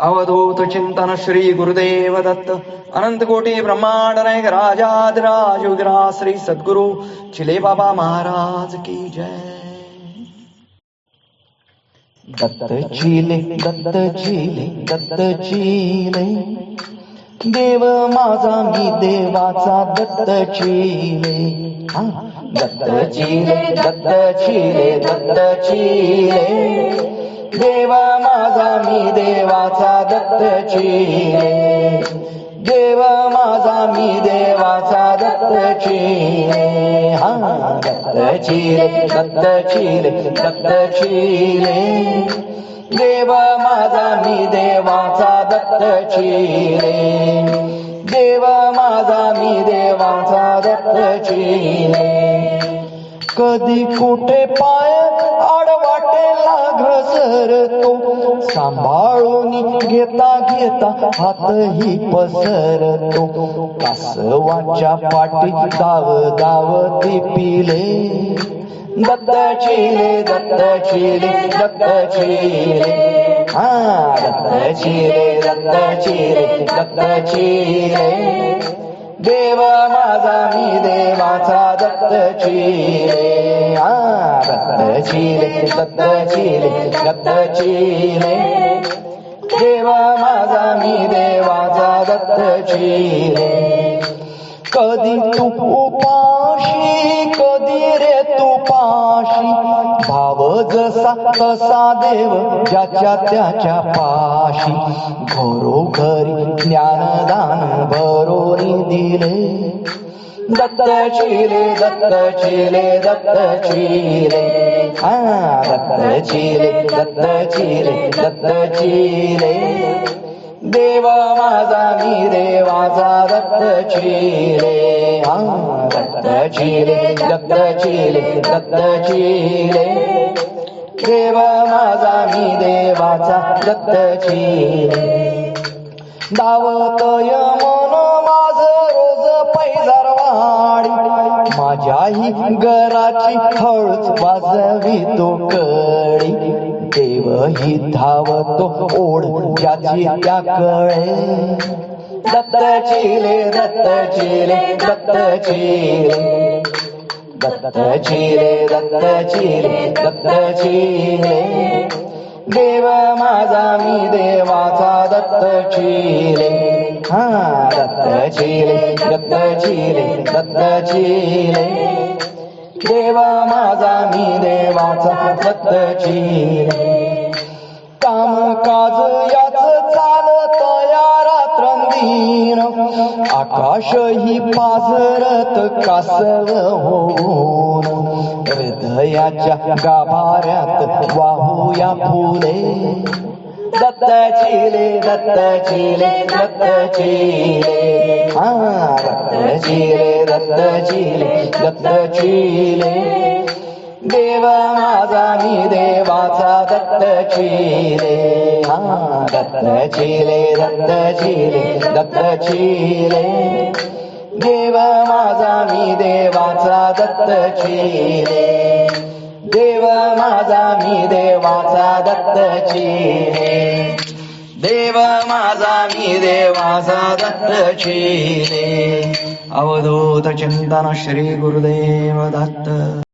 अवधूत चिंतन श्री गुरुदेव दत्त। अनंत कोटी ब्रह्मांड नायक राजाधिराज उग्रा श्री सद्गुरु चिले बाबा महाराज की जय। दत्त चिले दत्त चिले दत्त चिले। देव माझा मी देवाचा दत्त चिले। दत्त चिले दत्त चिले दत्त चिले। देवा माझा मी देवाचा दत्त देवा माझा मी देवाचा दत्त चिले हा दत्त देव माझा मी देवाचा दत्त चिले देव माझा मी देवाचा दत्त चिले कधी कुठे पाय आडवाटेला घसरतो. सांभाळून घेता घेता हातही पसरतो. कासवाच्या पाठी दाव दाव ती पिले दत्त चिले दत्त चिले दत्त चिले हा दत्त चिरे दत्त चिरे दत्त चिरे देव माझा मी देवाचा दत्त चिरे दत्त चिले दत्त देवा माझा मी देवाचा दत्तचिले कधी तू उपाशी कधी रे तू पाशी. भाव जसा तसा देव ज्याच्या त्याच्या पाशी. घरोघरी ज्ञानदान भरोनी दिले. दत्त चिले दत्त चिले दत्त चिले. हा दत्त चिले दत्त चिले दत्त चिले. माझा मी देवाचा दत्त चिले. हा दत्त चिले दत्त चिले दत्त चिले. देव माझा मी देवाचा दत्त चिले. धावत आई घराची हळूच वाजवी तो देव ही धावतो ओढ त्याची त्या कळे. दत्त चिले दत्त चिले दत्त चिले दत्त चिले दत्त चिले दत्त चिले देव माझा मी देवाचा दत्त चिले हा दत्त चिले दत्त चिले दत्त माझा मी देवाचा दत्त काम काज याच चालत या रात्रंदीन. आकाश ही पाझरत कासव होऊन. हृदयाच्या गाभाऱ्यात वाहूया फुले. दत्त चिले दत्त चिले दत्त चिले हा दत्त चिले दत्त चिले दत्त चिले देव माझा मी देवाचा दत्त चिले हा दत्त चिले दत्त चिले दत्त चिले देव माझा मी देवाचा दत्त चिले देव माझा मी देवाचा दत्त चिले देव माझा मी देवाचा दत्त चिले अवधूत चिंतन श्री गुरुदेव दत्त.